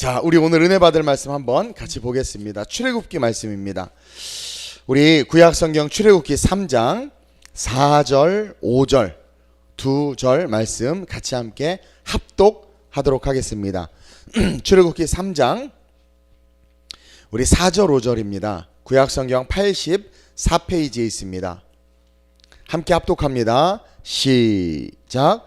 자, 우리 오늘 은혜 받을 말씀 한번 같이 보겠습니다. 출애굽기 말씀입니다. 우리 구약 성경 출애굽기 3장 4절, 5절 두 절 말씀 같이 함께 합독하도록 하겠습니다. 출애굽기 3장 우리 4절, 5절입니다. 구약 성경 84페이지에 있습니다. 함께 합독합니다. 시작.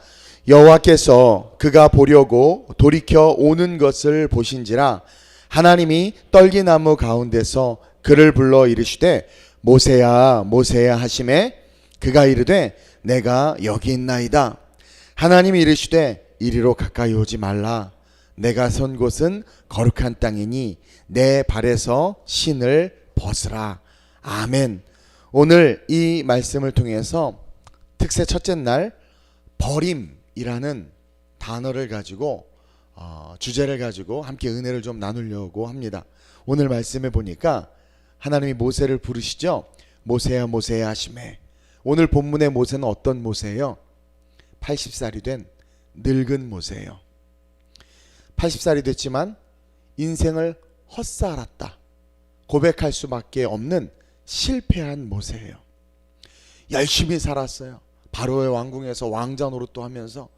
여호와께서 그가 보려고 돌이켜 오는 것을 보신지라 하나님이 떨기나무 가운데서 그를 불러 이르시되 모세야 모세야 하심에 그가 이르되 내가 여기 있나이다. 하나님이 이르시되 이리로 가까이 오지 말라. 내가 선 곳은 거룩한 땅이니 내 발에서 신을 벗으라. 아멘. 오늘 이 말씀을 통해서 특세 첫째 날 버림 이라는 단어를 가지고 어, 주제를 가지고 함께 은혜를 좀 나누려고 합니다. 오늘 말씀에 보니까 하나님이 모세를 부르시죠. 모세야 모세야 하심에 오늘 본문의 모세는 어떤 모세예요? 80살이 된 늙은 모세예요. 80살이 됐지만 인생을 헛살았다. 고백할 수밖에 없는 실패한 모세예요. 열심히 살았어요. 바로의 왕궁에서 왕자 노릇도 하면서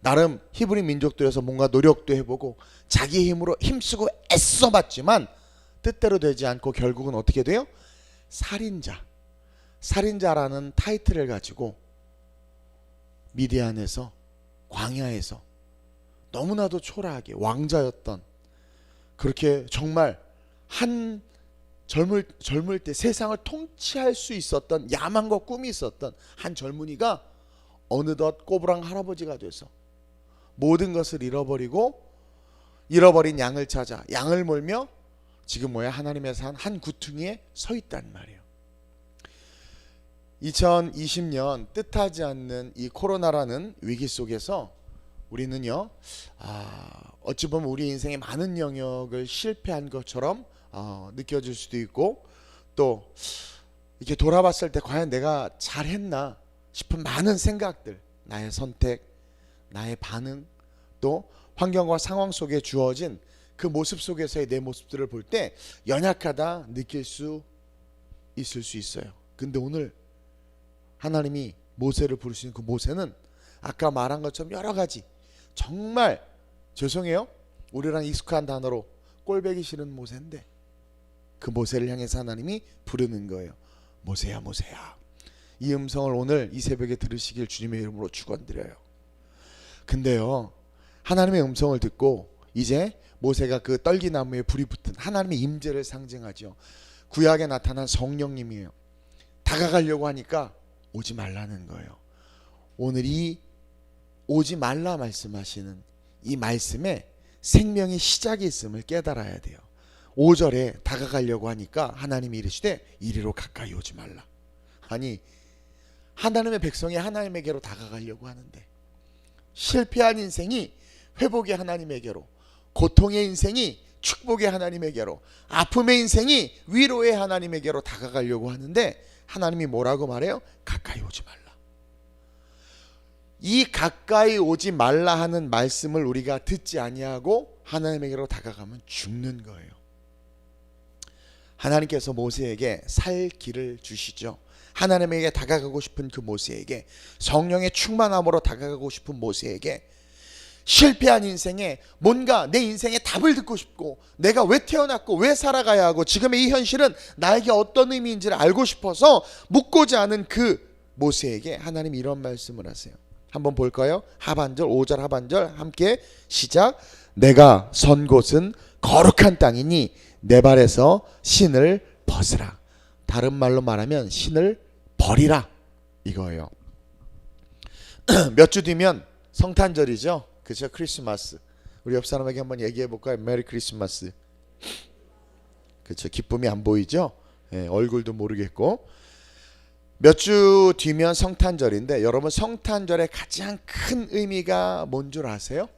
나름 히브리 민족들에서 뭔가 노력도 해보고 자기 힘으로 힘쓰고 애써봤지만 뜻대로 되지 않고 결국은 어떻게 돼요? 살인자. 살인자라는 타이틀을 가지고 미디안에서 광야에서 너무나도 초라하게 왕자였던 그렇게 정말 한 젊을 젊을 때 세상을 통치할 수 있었던 야망과 꿈이 있었던 한 젊은이가 어느덧 꼬부랑 할아버지가 돼서 모든 것을 잃어버리고 잃어버린 양을 찾아 양을 몰며 지금 뭐야 하나님의 산 한 구퉁이에 서 있단 말이에요. 2020년 뜻하지 않는 이 코로나라는 위기 속에서 우리는요, 아, 어찌 보면 우리 인생의 많은 영역을 실패한 것처럼 어, 느껴질 수도 있고 또 이렇게 돌아봤을 때 과연 내가 잘했나 싶은 많은 생각들, 나의 선택, 나의 반응, 또 환경과 상황 속에 주어진 그 모습 속에서의 내 모습들을 볼 때 연약하다 느낄 수 있을 수 있어요. 근데 오늘 하나님이 모세를 부르시는 그 모세는 아까 말한 것처럼 여러 가지 정말 죄송해요. 우리랑 익숙한 단어로 꼴배기 싫은 모세인데 그 모세를 향해서 하나님이 부르는 거예요. 모세야 모세야. 이 음성을 오늘 이 새벽에 들으시길 주님의 이름으로 축원드려요. 근데요. 하나님의 음성을 듣고 이제 모세가 그 떨기나무에 불이 붙은 하나님의 임재를 상징하죠. 구약에 나타난 성령님이에요. 다가가려고 하니까 오지 말라는 거예요. 오늘 이 오지 말라 말씀하시는 이 말씀에 생명의 시작이 있음을 깨달아야 돼요. 5절에 다가가려고 하니까 하나님이 이르시되 이리로 가까이 오지 말라. 아니 하나님의 백성이 하나님에게로 다가가려고 하는데 실패한 인생이 회복의 하나님에게로 고통의 인생이 축복의 하나님에게로 아픔의 인생이 위로의 하나님에게로 다가가려고 하는데 하나님이 뭐라고 말해요? 가까이 오지 말라. 이 가까이 오지 말라 하는 말씀을 우리가 듣지 아니하고 하나님에게로 다가가면 죽는 거예요. 하나님께서 모세에게 살 길을 주시죠. 하나님에게 다가가고 싶은 그 모세에게 성령의 충만함으로 다가가고 싶은 모세에게 실패한 인생에 뭔가 내 인생에 답을 듣고 싶고 내가 왜 태어났고 왜 살아가야 하고 지금의 이 현실은 나에게 어떤 의미인지를 알고 싶어서 묻고자 하는 그 모세에게 하나님이 이런 말씀을 하세요. 한번 볼까요? 하반절 5절 하반절 함께 시작. 내가 선 곳은 거룩한 땅이니 내 발에서 신을 벗으라. 다른 말로 말하면 신을 버리라 이거예요. 몇 주 뒤면 성탄절이죠. 그죠? 크리스마스. 우리 옆 사람에게 한번 얘기해 볼까요? 메리 크리스마스. 그렇죠. 기쁨이 안 보이죠? 예, 얼굴도 모르겠고. 몇 주 뒤면 성탄절인데 여러분 성탄절의 가장 큰 의미가 뭔 줄 아세요?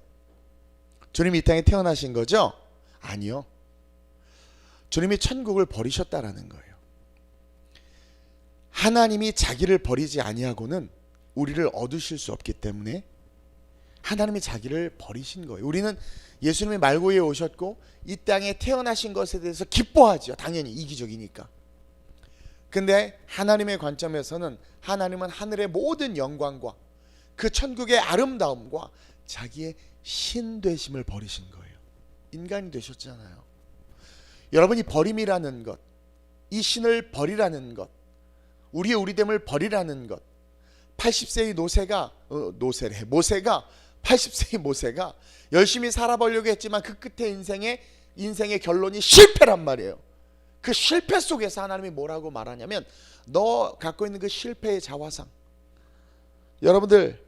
주님이 이 땅에 태어나신 거죠? 아니요. 주님이 천국을 버리셨다라는 거예요. 하나님이 자기를 버리지 아니하고는 우리를 얻으실 수 없기 때문에 하나님이 자기를 버리신 거예요. 우리는 예수님이 말고에 오셨고 이 땅에 태어나신 것에 대해서 기뻐하죠. 당연히 이기적이니까. 근데 하나님의 관점에서는 하나님은 하늘의 모든 영광과 그 천국의 아름다움과 자기의 신 되심을 버리신 거예요. 인간이 되셨잖아요. 여러분이 버림이라는 것, 이 신을 버리라는 것, 우리의 우리됨을 버리라는 것. 80세의 노세가 어, 노세래 모세가 80세의 모세가 열심히 살아보려고 했지만 그 끝에 인생의 인생의 결론이 실패란 말이에요. 그 실패 속에서 하나님이 뭐라고 말하냐면 너 갖고 있는 그 실패의 자화상 여러분들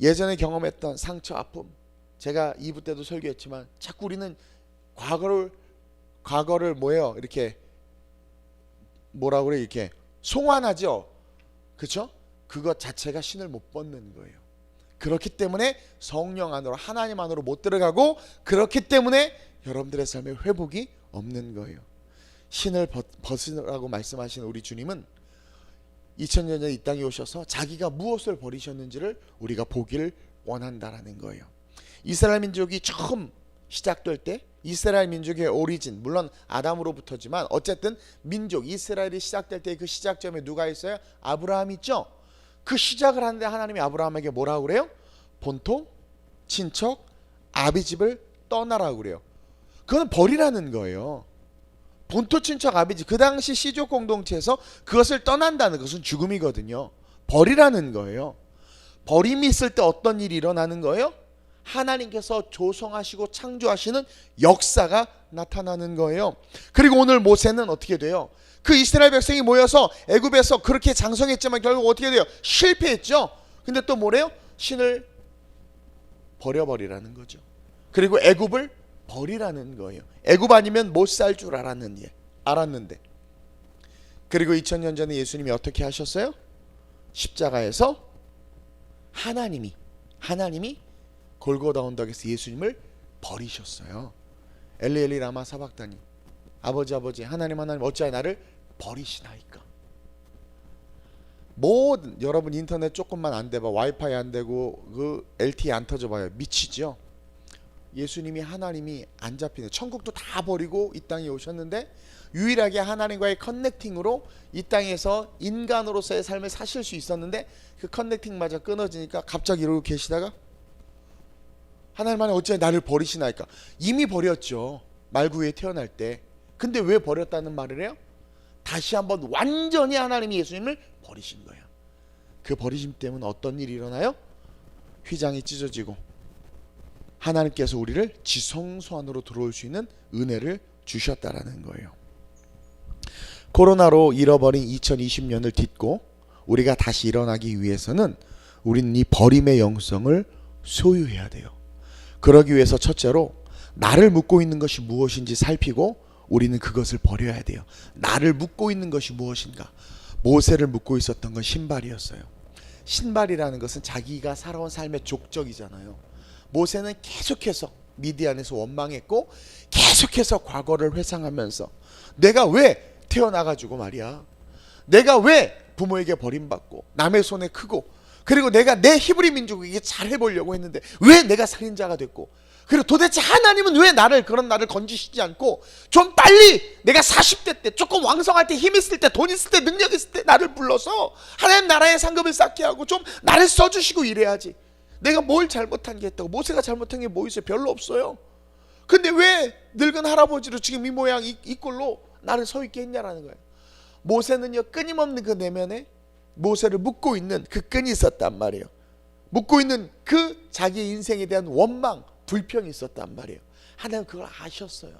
예전에 경험했던 상처 아픔 제가 2부 때도 설교했지만 자꾸 우리는 과거를 과거를 뭐예요? 이렇게 뭐라 그래? 이렇게 송환하죠. 그렇죠 그것 자체가 신을 못 벗는 거예요. 그렇기 때문에 성령 안으로 하나님 안으로 못 들어가고 그렇기 때문에 여러분들의 삶에 회복이 없는 거예요. 신을 벗, 벗으라고 말씀하신 우리 주님은 2000년 전에 이 땅에 오셔서 자기가 무엇을 버리셨는지를 우리가 보기를 원한다라는 거예요. 이스라엘 민족이 처음 시작될 때 이스라엘 민족의 오리진 물론 아담으로부터지만 어쨌든 민족 이스라엘이 시작될 때 그 시작점에 누가 있어요? 아브라함 있죠. 그 시작을 하는데 하나님이 아브라함에게 뭐라고 그래요? 본토, 친척, 아비 집을 떠나라고 그래요. 그건 버리라는 거예요. 본토 친척 아비지 그 당시 시족 공동체에서 그것을 떠난다는 것은 죽음이거든요. 버리라는 거예요. 버림이 있을 때 어떤 일이 일어나는 거예요? 하나님께서 조성하시고 창조하시는 역사가 나타나는 거예요. 그리고 오늘 모세는 어떻게 돼요? 그 이스라엘 백성이 모여서 애굽에서 그렇게 장성했지만 결국 어떻게 돼요? 실패했죠. 근데 또 뭐래요? 신을 버려버리라는 거죠. 그리고 애굽을 버리라는 거예요. 애굽 아니면 못 살 줄 알았는 예. 알았는데. 그리고 2000년 전에 예수님이 어떻게 하셨어요? 십자가에서 하나님이 하나님이 골고다 언덕에서 예수님을 버리셨어요. 엘리 엘리 라마 사박다니. 아버지 아버지 하나님 하나님 어찌하여 나를 버리시나이까. 모든 여러분 인터넷 조금만 안 돼봐 와이파이 안 되고 그 LTE 안 터져 봐요 미치죠. 예수님이 하나님이 안 잡히는 천국도 다 버리고 이 땅에 오셨는데 유일하게 하나님과의 커넥팅으로 이 땅에서 인간으로서의 삶을 사실 수 있었는데 그 커넥팅마저 끊어지니까 갑자기 이러고 계시다가 하나님 안에 어찌 나를 버리시나이까 이미 버렸죠 말구에 태어날 때 근데 왜 버렸다는 말을 해요? 다시 한번 완전히 하나님이 예수님을 버리신 거예요 그 버리심 때문에 어떤 일이 일어나요? 휘장이 찢어지고 하나님께서 우리를 지성소 안으로 들어올 수 있는 은혜를 주셨다라는 거예요. 코로나로 잃어버린 2020년을 딛고 우리가 다시 일어나기 위해서는 우리는 이 버림의 영성을 소유해야 돼요. 그러기 위해서 첫째로 나를 묶고 있는 것이 무엇인지 살피고 우리는 그것을 버려야 돼요. 나를 묶고 있는 것이 무엇인가? 모세를 묶고 있었던 건 신발이었어요. 신발이라는 것은 자기가 살아온 삶의 족적이잖아요. 모세는 계속해서 미디안에서 원망했고 계속해서 과거를 회상하면서 내가 왜 태어나가지고 말이야 내가 왜 부모에게 버림받고 남의 손에 크고 그리고 내가 내 히브리 민족에게 잘 해보려고 했는데 왜 내가 살인자가 됐고 그리고 도대체 하나님은 왜 나를 그런 나를 건지시지 않고 좀 빨리 내가 40대 때 조금 왕성할 때 힘 있을 때 돈 있을 때 능력 있을 때 나를 불러서 하나님 나라의 상급을 쌓게 하고 좀 나를 써주시고 이래야지 내가 뭘 잘못한 게 있다고 모세가 잘못한 게 뭐 있어요? 별로 없어요. 근데 왜 늙은 할아버지로 지금 이 모양 이, 이 꼴로 나를 서 있게 했냐라는 거예요. 모세는요 끊임없는 그 내면에 모세를 묶고 있는 그 끈이 있었단 말이에요. 묶고 있는 그 자기 인생에 대한 원망, 불평이 있었단 말이에요. 하나님 그걸 아셨어요.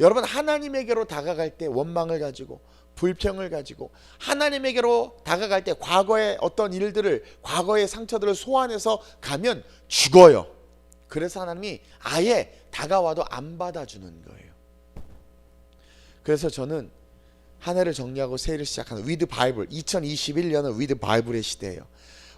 여러분 하나님에게로 다가갈 때 원망을 가지고 불평을 가지고 하나님에게로 다가갈 때 과거의 어떤 일들을 과거의 상처들을 소환해서 가면 죽어요. 그래서 하나님이 아예 다가와도 안 받아주는 거예요. 그래서 저는 한 해를 정리하고 새해를 시작하는 위드 바이블 2021년은 위드 바이블의 시대예요.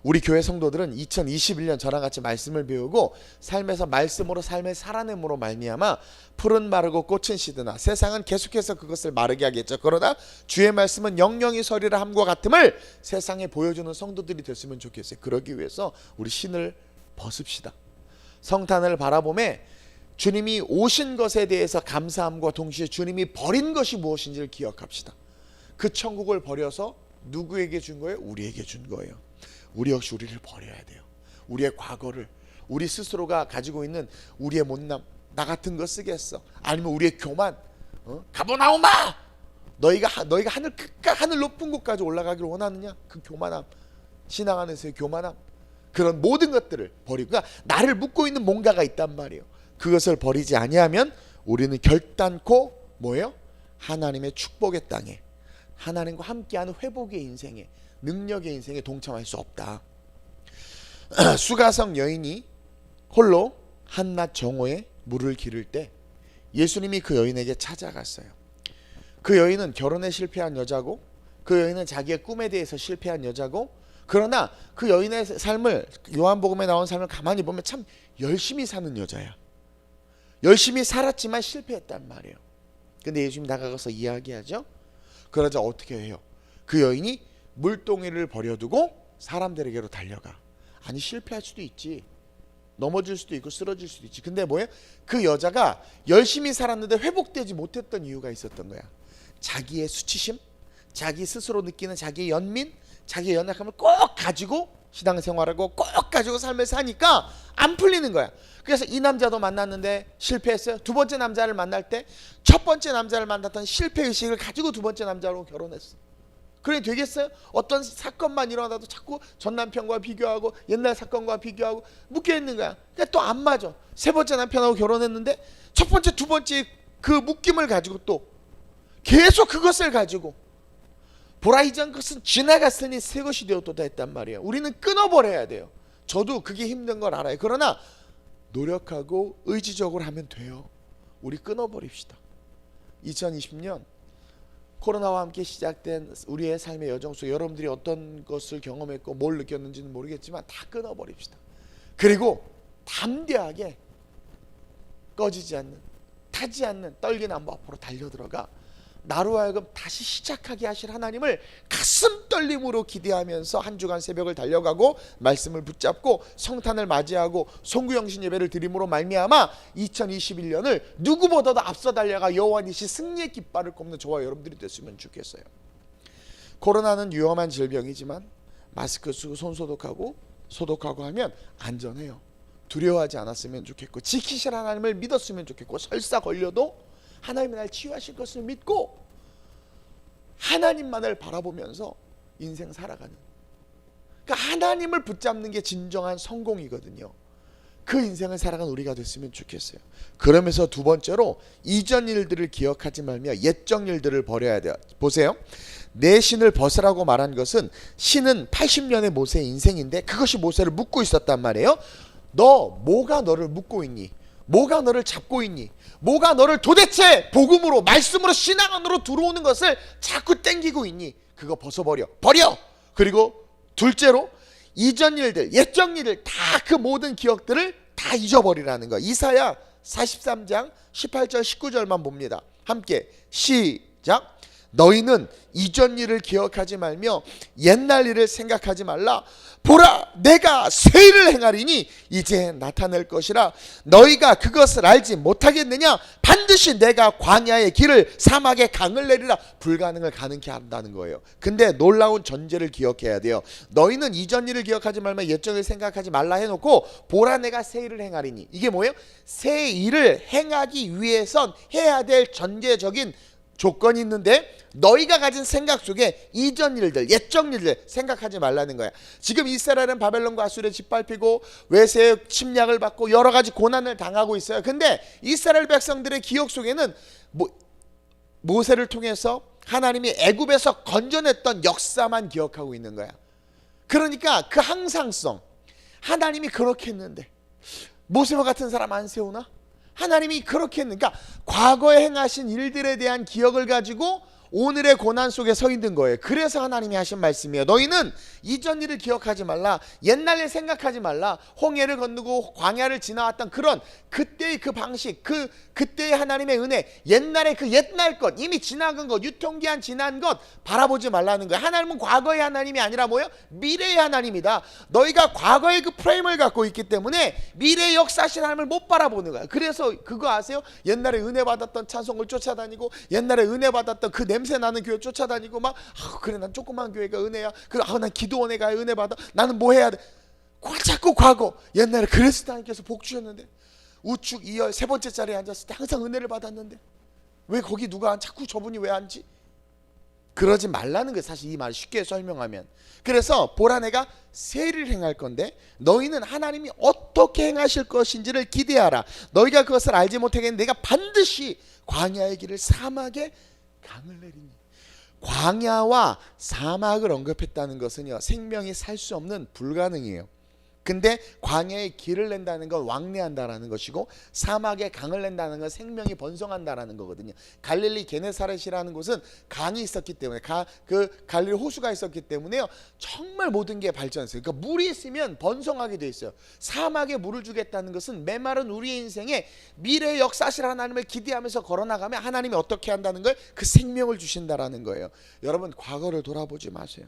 우리 교회 성도들은 2021년 저랑 같이 말씀을 배우고 삶에서 말씀으로 삶의 살아냄으로 말미암아 푸른 마르고 꽃은 시드나 세상은 계속해서 그것을 마르게 하겠죠. 그러나 주의 말씀은 영영이 서리라 함과 같음을 세상에 보여주는 성도들이 됐으면 좋겠어요. 그러기 위해서 우리 신을 벗읍시다. 성탄을 바라봄에 주님이 오신 것에 대해서 감사함과 동시에 주님이 버린 것이 무엇인지를 기억합시다. 그 천국을 버려서 누구에게 준 거예요? 우리에게 준 거예요. 우리 역시 우리를 버려야 돼요. 우리의 과거를 우리 스스로가 가지고 있는 우리의 못남 나 같은 거 쓰겠어. 아니면 우리의 교만 어? 가보나오마 너희가 하- 너희가 하늘 끝까 하늘 높은 곳까지 올라가기를 원하느냐? 그 교만함 신앙 안에서의 교만함 그런 모든 것들을 버리고 그러니까 나를 묶고 있는 뭔가가 있단 말이에요. 그것을 버리지 아니하면 우리는 결단코 뭐예요? 하나님의 축복의 땅에 하나님과 함께하는 회복의 인생에 능력의 인생에 동참할 수 없다. 수가성 여인이 홀로 한낮 정오에 물을 기를 때 예수님이 그 여인에게 찾아갔어요. 그 여인은 결혼에 실패한 여자고 그 여인은 자기의 꿈에 대해서 실패한 여자고 그러나 그 여인의 삶을 요한복음에 나온 삶을 가만히 보면 참 열심히 사는 여자야. 열심히 살았지만 실패했단 말이에요. 근데 예수님 다가가서 이야기하죠. 그러자 어떻게 해요? 그 여인이 물동이를 버려두고 사람들에게로 달려가. 아니 실패할 수도 있지. 넘어질 수도 있고 쓰러질 수도 있지. 근데 뭐예요? 그 여자가 열심히 살았는데 회복되지 못했던 이유가 있었던 거야. 자기의 수치심, 자기 스스로 느끼는 자기의 연민, 자기의 연약함을 꼭 가지고 신앙생활하고 꼭 가지고 삶을 사니까 안 풀리는 거야. 그래서 이 남자도 만났는데 실패했어요. 두 번째 남자를 만날 때 첫 번째 남자를 만났던 실패 의식을 가지고 두 번째 남자로 결혼했어. 그래 되겠어요? 어떤 사건만 일어나도 자꾸 전 남편과 비교하고 옛날 사건과 비교하고 묶여 있는 거야. 그러니까 또 안 맞아. 세 번째 남편하고 결혼했는데 첫 번째, 두 번째 그 묶임을 가지고 또 계속 그것을 가지고 보라 이전 것은 지나갔으니 새 것이 되었도다 했단 말이에요. 우리는 끊어버려야 돼요. 저도 그게 힘든 걸 알아요. 그러나 노력하고 의지적으로 하면 돼요. 우리 끊어버립시다. 2020년 코로나와 함께 시작된 우리의 삶의 여정 속 여러분들이 어떤 것을 경험했고 뭘 느꼈는지는 모르겠지만 다 끊어버립시다. 그리고 담대하게 꺼지지 않는 타지 않는 떨기 나무 앞으로 달려 들어가 나로 하여금 다시 시작하게 하실 하나님을 가슴 떨림으로 기대하면서 한 주간 새벽을 달려가고 말씀을 붙잡고 성탄을 맞이하고 송구영신 예배를 드림으로 말미암아 2021년을 누구보다도 앞서 달려가 여호와니시 승리의 깃발을 꼽는 저와 여러분들이 됐으면 좋겠어요. 코로나는 위험한 질병이지만 마스크 쓰고 손 소독하고 소독하고 하면 안전해요. 두려워하지 않았으면 좋겠고 지키실 하나님을 믿었으면 좋겠고 설사 걸려도 하나님이 날 치유하실 것을 믿고 하나님만을 바라보면서 인생 살아가는 그러니까 하나님을 붙잡는 게 진정한 성공이거든요. 그 인생을 살아가는 우리가 됐으면 좋겠어요. 그러면서 두 번째로 이전 일들을 기억하지 말며 옛적 일들을 버려야 돼요. 보세요. 내 신을 벗으라고 말한 것은 신은 80년의 모세의 인생인데 그것이 모세를 묶고 있었단 말이에요. 너 뭐가 너를 묶고 있니? 뭐가 너를 잡고 있니? 뭐가 너를 도대체 복음으로 말씀으로 신앙 안으로 들어오는 것을 자꾸 땡기고 있니? 그거 벗어버려. 버려. 그리고 둘째로 이전 일들, 옛적 일들 다 그 모든 기억들을 다 잊어버리라는 거. 이사야 43장 18절 19절만 봅니다. 함께 시작. 너희는 이전 일을 기억하지 말며 옛날 일을 생각하지 말라. 보라, 내가 새 일을 행하리니 이제 나타낼 것이라. 너희가 그것을 알지 못하겠느냐? 반드시 내가 광야의 길을 사막의 강을 내리라. 불가능을 가능케 한다는 거예요. 근데 놀라운 전제를 기억해야 돼요. 너희는 이전 일을 기억하지 말며 옛적 일을 생각하지 말라 해놓고 보라, 내가 새 일을 행하리니 이게 뭐예요? 새 일을 행하기 위해선 해야 될 전제적인 조건이 있는데 너희가 가진 생각 속에 이전 일들, 옛적 일들 생각하지 말라는 거야. 지금 이스라엘은 바벨론과 아수르에 짓밟히고 외세의 침략을 받고 여러 가지 고난을 당하고 있어요. 근데 이스라엘 백성들의 기억 속에는 모, 모세를 통해서 하나님이 애굽에서 건져냈던 역사만 기억하고 있는 거야. 그러니까 그 항상성 하나님이 그렇게 했는데 모세와 같은 사람 안 세우나? 하나님이 그렇게 했는가? 그러니까 과거에 행하신 일들에 대한 기억을 가지고 오늘의 고난 속에 서 있는 거예요. 그래서 하나님이 하신 말씀이에요. 너희는 이전 일을 기억하지 말라. 옛날 일 생각하지 말라. 홍해를 건너고 광야를 지나왔던 그런 그때의 그 방식, 그 그때의 하나님의 은혜, 옛날의 그 옛날 것, 이미 지나간 것, 유통기한 지난 것 바라보지 말라는 거예요. 하나님은 과거의 하나님이 아니라 뭐예요? 미래의 하나님이다. 너희가 과거의 그 프레임을 갖고 있기 때문에 미래의 역사신 하나님을 못 바라보는 거야. 그래서 그거 아세요? 옛날에 은혜 받았던 찬송을 쫓아다니고 옛날에 은혜 받았던 그 냄새 나는 교회 쫓아다니고 막 아, 그래 난 조그만 교회가 은혜야. 그아난 기도원에 가야 은혜 받아. 나는 뭐 해야 돼? 과- 자꾸 과거 옛날에 그리스도님께서 복 주셨는데 우측 2열 세 번째 자리에 앉았을 때 항상 은혜를 받았는데 왜 거기 누가 앉- 자꾸 저분이 왜 앉지? 그러지 말라는 게 사실 이 말 쉽게 설명하면 그래서 보라 내가 세를 행할 건데 너희는 하나님이 어떻게 행하실 것인지를 기대하라 너희가 그것을 알지 못하겠는데 내가 반드시 광야의 길을 사막에 강을 내리니 광야와 사막을 언급했다는 것은요 생명이 살 수 없는 불가능이에요 근데 광야에 길을 낸다는 건 왕래한다라는 것이고 사막에 강을 낸다는 건 생명이 번성한다라는 거거든요. 갈릴리 게네사렛이라는 곳은 강이 있었기 때문에 가, 그 갈릴리 호수가 있었기 때문에요. 정말 모든 게 발전했어요. 그러니까 물이 있으면 번성하게 돼 있어요. 사막에 물을 주겠다는 것은 메마른 우리의 인생에 미래의 역사실 하나님을 기대하면서 걸어나가면 하나님이 어떻게 한다는 걸 그 생명을 주신다라는 거예요. 여러분 과거를 돌아보지 마세요.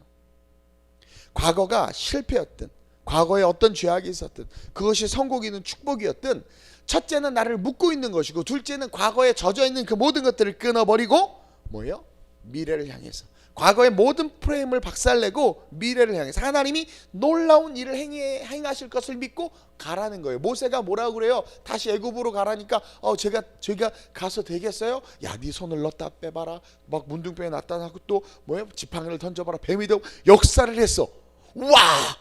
과거가 실패였든 과거에 어떤 죄악이 있었든 그것이 성공이든 축복이었든 첫째는 나를 묶고 있는 것이고 둘째는 과거에 젖어 있는 그 모든 것들을 끊어버리고 뭐요? 미래를 향해서 과거의 모든 프레임을 박살내고 미래를 향해서 하나님이 놀라운 일을 행해, 행하실 것을 믿고 가라는 거예요. 모세가 뭐라고 그래요? 다시 애굽으로 가라니까 어 제가 제가 가서 되겠어요? 야 네 손을 넣다 빼봐라. 막 문둥병에 나타나고 또 뭐예요? 지팡이를 던져봐라. 뱀이 되고 역사를 했어. 와!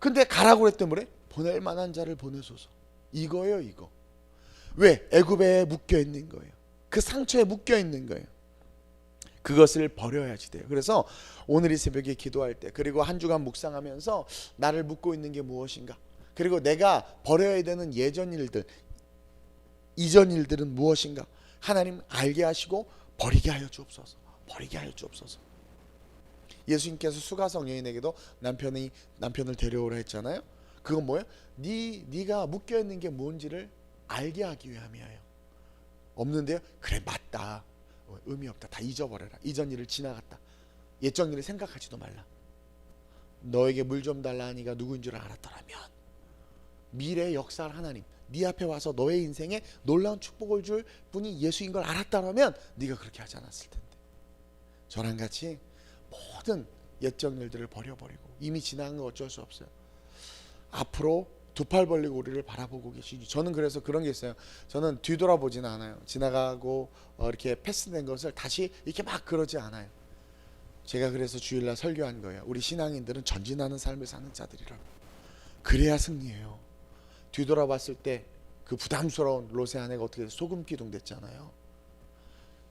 근데 가라고 그랬더니 뭐래? 보낼 만한 자를 보내소서. 이거예요, 이거. 왜? 애굽에 묶여 있는 거예요. 그 상처에 묶여 있는 거예요. 그것을 버려야지 돼요. 그래서 오늘 이 새벽에 기도할 때 그리고 한 주간 묵상하면서 나를 묶고 있는 게 무엇인가? 그리고 내가 버려야 되는 예전 일들, 이전 일들은 무엇인가? 하나님 알게 하시고 버리게 하여 주옵소서. 버리게 하여 주옵소서. 예수님께서 수가성 여인에게도 남편이 남편을 데려오라 했잖아요. 그건 뭐예요? 네 네가 묶여 있는 게 뭔지를 알게 하기 위함이에요. 없는데요. 그래 맞다. 어, 의미 없다. 다 잊어버려라. 이전 일을 지나갔다. 옛적 일을 생각하지도 말라. 너에게 물 좀 달라 하니가 누구인 줄 알았더라면 미래의 역사를 하나님 네 앞에 와서 너의 인생에 놀라운 축복을 줄 분이 예수인 걸 알았다면 네가 그렇게 하지 않았을 텐데. 저랑 같이 모든 옛적 일들을 버려버리고 이미 지나간 거 어쩔 수 없어요. 앞으로 두 팔 벌리고 우리를 바라보고 계시지. 저는 그래서 그런 게 있어요. 저는 뒤돌아보지는 않아요. 지나가고 어, 이렇게 패스된 것을 다시 이렇게 막 그러지 않아요. 제가 그래서 주일날 설교한 거예요. 우리 신앙인들은 전진하는 삶을 사는 자들이라고. 그래야 승리해요. 뒤돌아봤을 때 그 부담스러운 로세 아내가 어떻게 소금 기둥 됐잖아요.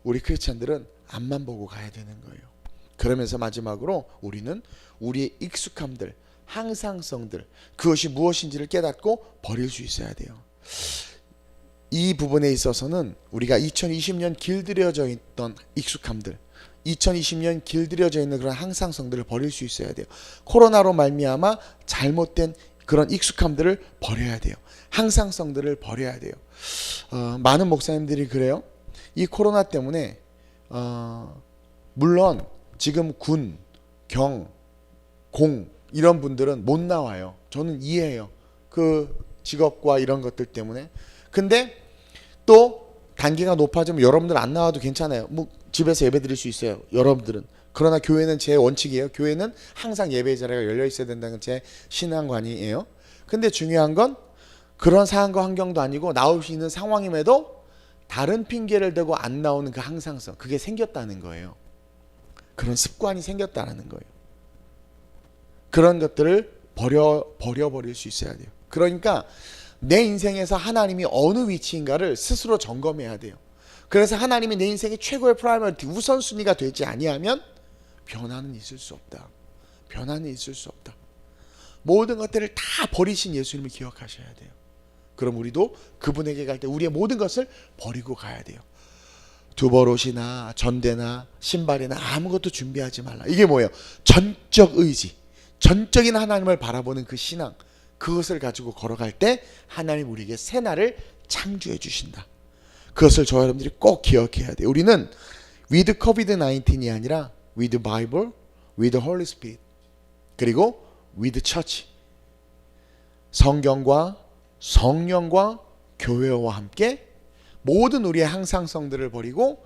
우리 크리스찬들은 앞만 보고 가야 되는 거예요. 그러면서 마지막으로 우리는 우리의 익숙함들, 항상성들 그것이 무엇인지를 깨닫고 버릴 수 있어야 돼요. 이 부분에 있어서는 우리가 2020년 길들여져 있던 익숙함들 2020년 길들여져 있는 그런 항상성들을 버릴 수 있어야 돼요. 코로나로 말미암아 잘못된 그런 익숙함들을 버려야 돼요. 항상성들을 버려야 돼요. 어, 많은 목사님들이 그래요. 이 코로나 때문에 어, 물론 지금 군, 경, 공 이런 분들은 못 나와요. 저는 이해해요. 그 직업과 이런 것들 때문에. 근데 또 단계가 높아지면 여러분들 안 나와도 괜찮아요. 뭐 집에서 예배 드릴 수 있어요. 여러분들은. 그러나 교회는 제 원칙이에요. 교회는 항상 예배 자리가 열려 있어야 된다는 제 신앙관이에요. 근데 중요한 건 그런 상황과 환경도 아니고 나올 수 있는 상황임에도 다른 핑계를 대고 안 나오는 그 항상성 그게 생겼다는 거예요. 그런 습관이 생겼다는 거예요. 그런 것들을 버려 버려 버릴 수 있어야 돼요. 그러니까 내 인생에서 하나님이 어느 위치인가를 스스로 점검해야 돼요. 그래서 하나님이 내 인생의 최고의 프라이머리티 우선순위가 되지 아니하면 변화는 있을 수 없다. 변화는 있을 수 없다. 모든 것들을 다 버리신 예수님을 기억하셔야 돼요. 그럼 우리도 그분에게 갈 때 우리의 모든 것을 버리고 가야 돼요. 두벌옷이나 전대나 신발이나 아무것도 준비하지 말라. 이게 뭐예요? 전적 의지, 전적인 하나님을 바라보는 그 신앙, 그것을 가지고 걸어갈 때 하나님 우리에게 새 날을 창조해 주신다. 그것을 저 여러분들이 꼭 기억해야 돼요. 우리는 with COVID-19이 아니라 with Bible, with Holy Spirit, 그리고 with Church. 성경과 성령과 교회와 함께 모든 우리의 항상성들을 버리고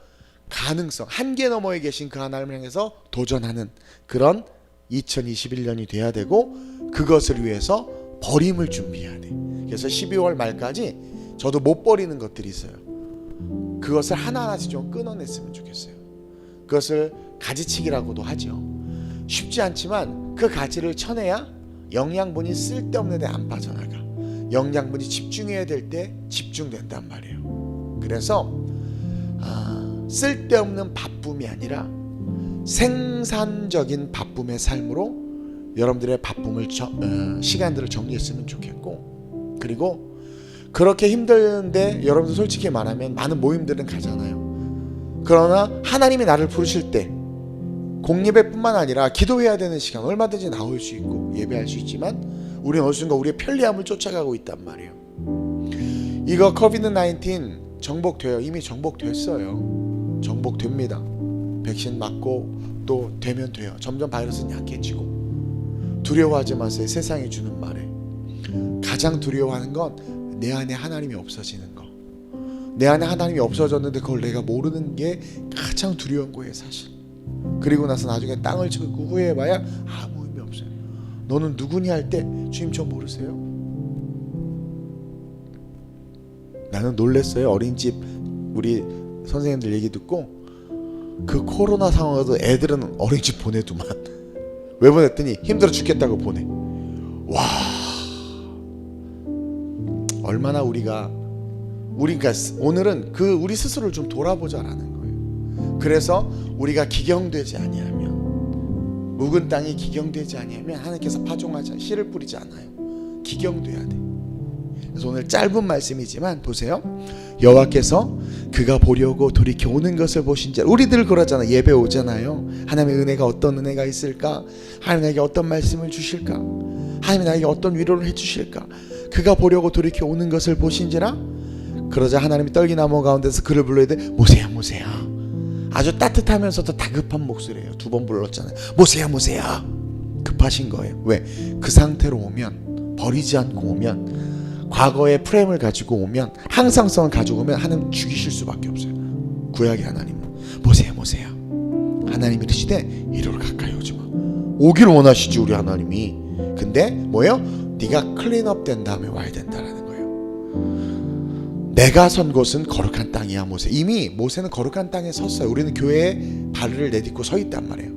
가능성 한계 너머에 계신 그 하나님을 향해서 도전하는 그런 2021년이 돼야 되고 그것을 위해서 버림을 준비해야 돼. 그래서 12월 말까지 저도 못 버리는 것들이 있어요. 그것을 하나하나씩 좀 끊어냈으면 좋겠어요. 그것을 가지치기라고도 하죠. 쉽지 않지만 그 가지를 쳐내야 영양분이 쓸데없는 데 안 빠져나가. 영양분이 집중해야 될 때 집중된단 말이에요. 그래서 아, 쓸데없는 바쁨이 아니라 생산적인 바쁨의 삶으로 여러분들의 바쁨을 저, 어, 시간들을 정리했으면 좋겠고 그리고 그렇게 힘든데 여러분들 솔직히 말하면 많은 모임들은 가잖아요. 그러나 하나님이 나를 부르실 때 공예배뿐만 아니라 기도해야 되는 시간 얼마든지 나올 수 있고 예배할 수 있지만 우리는 어느 순간 우리의 편리함을 쫓아가고 있단 말이에요. 이거 코비드 19 정복돼요. 이미 정복됐어요. 정복됩니다. 백신 맞고 또 되면 돼요. 점점 바이러스는 약해지고 두려워하지 마세요. 세상이 주는 말에 가장 두려워하는 건 내 안에 하나님이 없어지는 거. 내 안에 하나님이 없어졌는데 그걸 내가 모르는 게 가장 두려운 거예요, 사실. 그리고 나서 나중에 땅을 치고 후회해봐야 아무 의미 없어요. 너는 누구니 할 때 주님 저 모르세요? 나는 놀랬어요. 어린이집 우리 선생님들 얘기 듣고 그 코로나 상황에도 애들은 어린이집 보내두만 왜 보냈더니 힘들어 죽겠다고 보내. 와 얼마나 우리가 우리가 오늘은 그 우리 스스로를 좀 돌아보자라는 거예요. 그래서 우리가 기경되지 아니하면 묵은 땅이 기경되지 아니하면 하나님께서 파종하지 씨를 뿌리지 않아요. 기경돼야 돼. 그래서 오늘 짧은 말씀이지만 보세요. 여호와께서 그가 보려고 돌이켜 오는 것을 보신 자 우리들 그러잖아. 예배 오잖아요. 하나님의 은혜가 어떤 은혜가 있을까? 하나님에게 어떤 말씀을 주실까? 하나님이 나에게 어떤 위로를 해주실까? 그가 보려고 돌이켜 오는 것을 보신지라? 그러자 하나님이 떨기나무 가운데서 그를 불러야 돼. 모세야 모세야. 아주 따뜻하면서도 다급한 목소리예요. 두 번 불렀잖아요. 모세야 모세야. 급하신 거예요. 왜? 그 상태로 오면 버리지 않고 오면 과거의 프레임을 가지고 오면 항상성을 가지고 오면 하나님 죽이실 수밖에 없어요. 구약의 하나님은 모세야 모세야 하나님이 이르시되 이리로 가까이 오지 마. 오기를 원하시지 우리 하나님이. 근데 뭐예요? 네가 클린업 된 다음에 와야 된다라는 거예요. 내가 선 곳은 거룩한 땅이야 모세. 이미 모세는 거룩한 땅에 섰어요. 우리는 교회에 발을 내딛고 서 있단 말이에요.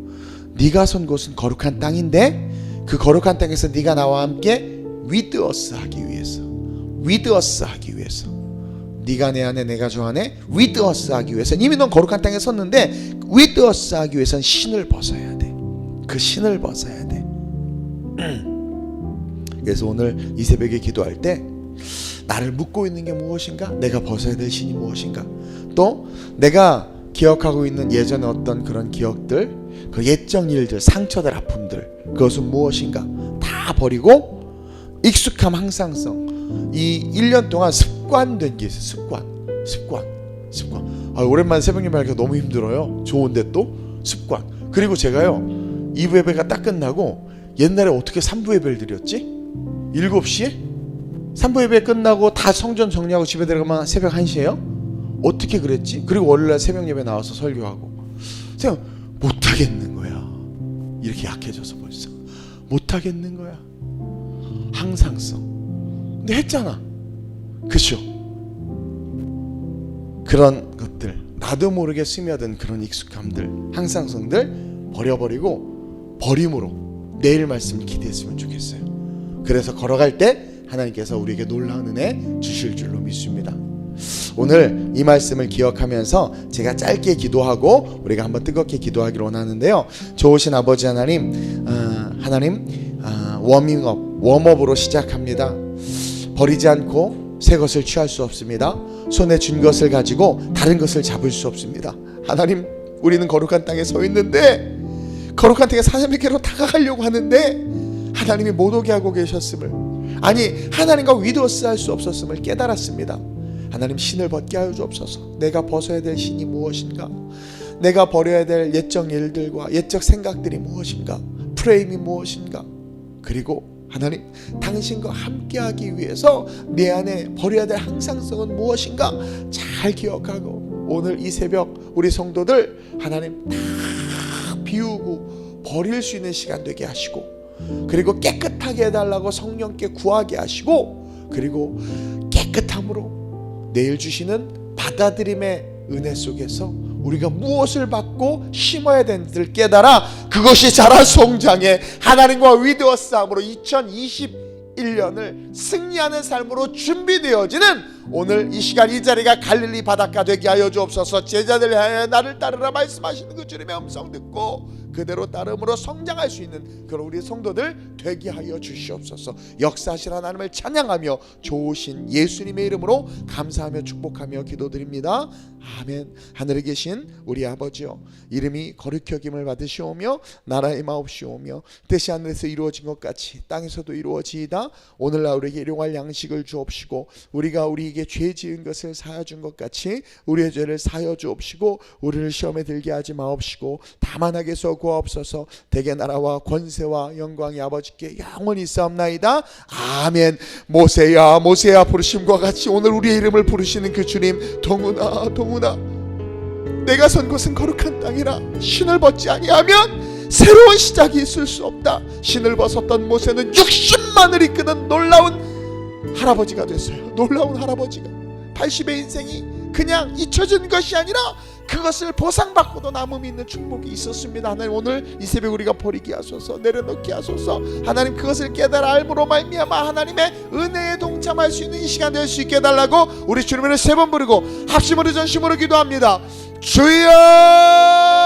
네가 선 곳은 거룩한 땅인데 그 거룩한 땅에서 네가 나와 함께 us 하기 위해서 with us 하기 위해서 네가 내 안에 내가 저 안에 with us 하기 위해서 이미 넌 거룩한 땅에 섰는데 with us 하기 위해서는 신을 벗어야 돼. 그 신을 벗어야 돼. 그래서 오늘 이 새벽에 기도할 때 나를 묶고 있는 게 무엇인가? 내가 벗어야 될 신이 무엇인가? 또 내가 기억하고 있는 예전에 어떤 그런 기억들, 그 옛적 일들, 상처들, 아픔들, 그것은 무엇인가? 다 버리고 익숙함 항상성 이 1년 동안 습관된 게 있어요. 습관 습관 습관. 아 오랜만에 새벽 예배 하기가 너무 힘들어요. 좋은데 또? 습관. 그리고 제가요 2부 예배가 딱 끝나고 옛날에 어떻게 3부 예배를 드렸지? 7시에? 3부 예배 끝나고 다 성전 정리하고 집에 들어가면 새벽 1시에요? 어떻게 그랬지? 그리고 월요일날 새벽 예배 나와서 설교하고. 생각 못하겠는 거야. 이렇게 약해져서 벌써. 못하겠는 거야. 항상성. 근데 했잖아. 그죠? 그런 것들, 나도 모르게 스며든 그런 익숙함들, 항상 성들 버려버리고 버림으로 내일 말씀 기대했으면 좋겠어요. 그래서 걸어갈 때 하나님께서 우리에게 놀라운 은혜 주실 줄로 믿습니다. 오늘 이 말씀을 기억하면서 제가 짧게 기도하고 우리가 한번 뜨겁게 기도하기를 원하는데요. 좋으신 아버지 하나님, 어, 하나님 어, 워밍업, 웜업으로 시작합니다. 버리지 않고 새 것을 취할 수 없습니다. 손에 쥔 것을 가지고 다른 것을 잡을 수 없습니다. 하나님, 우리는 거룩한 땅에 서 있는데 거룩한 땅에 하나님께로 다가가려고 하는데 하나님이 못 오게 하고 계셨음을 아니 하나님과 위도스 할 수 없었음을 깨달았습니다. 하나님 신을 벗게 하여 주옵소서. 내가 벗어야 될 신이 무엇인가? 내가 버려야 될 옛적 일들과 옛적 생각들이 무엇인가? 프레임이 무엇인가? 그리고 하나님 당신과 함께하기 위해서 내 안에 버려야 될 항상성은 무엇인가? 잘 기억하고 오늘 이 새벽 우리 성도들 하나님 다 비우고 버릴 수 있는 시간 되게 하시고 그리고 깨끗하게 해달라고 성령께 구하게 하시고 그리고 깨끗함으로 내일 주시는 받아들임의 은혜 속에서 우리가 무엇을 받고 심어야 되는지를 깨달아 그것이 자라 성장해 하나님과 위대한 싸움으로 2021년을 승리하는 삶으로 준비되어지는 오늘 이 시간 이 자리가 갈릴리 바닷가 되게 하여 주옵소서. 제자들 향해 나를 따르라 말씀하시는 그 주님의 음성 듣고 그대로 따름으로 성장할 수 있는 그런 우리 성도들 되게 하여 주시옵소서. 역사하신 하나님을 찬양하며 좋으신 예수님의 이름으로 감사하며 축복하며 기도드립니다. 아멘. 하늘에 계신 우리 아버지여 이름이 거룩히 여김을 받으시오며 나라의 마옵시오며 뜻이 하늘에서 이루어진 것 같이 땅에서도 이루어지이다. 오늘날 우리에게 일용할 양식을 주옵시고 우리가 우리 에게 죄 지은 것을 사하여 준 것 같이 우리의 죄를 사하여 주옵시고 우리를 시험에 들게 하지 마옵시고 다만 하게서 구하옵소서. 대개 나라와 권세와 영광이 아버지께 영원히 있사옵나이다. 아멘. 모세야 모세야 부르심과 같이 오늘 우리의 이름을 부르시는 그 주님 동훈아 동훈아. 내가 선 곳은 거룩한 땅이라 신을 벗지 아니하면 새로운 시작이 있을 수 없다. 신을 벗었던 모세는 60만을 이끄는 놀라운 할아버지가 됐어요 놀라운 할아버지가 80의 인생이 그냥 잊혀진 것이 아니라 그것을 보상받고도 남음이 있는 축복이 있었습니다. 하나님 오늘 이 새벽 우리가 버리게 하소서 내려놓게 하소서 하나님 그것을 깨달아 알므로 말미암아 하나님의 은혜에 동참할 수 있는 이 시간 될 수 있게 해달라고 우리 주님을 세 번 부르고 합심으로 전심으로 기도합니다. 주여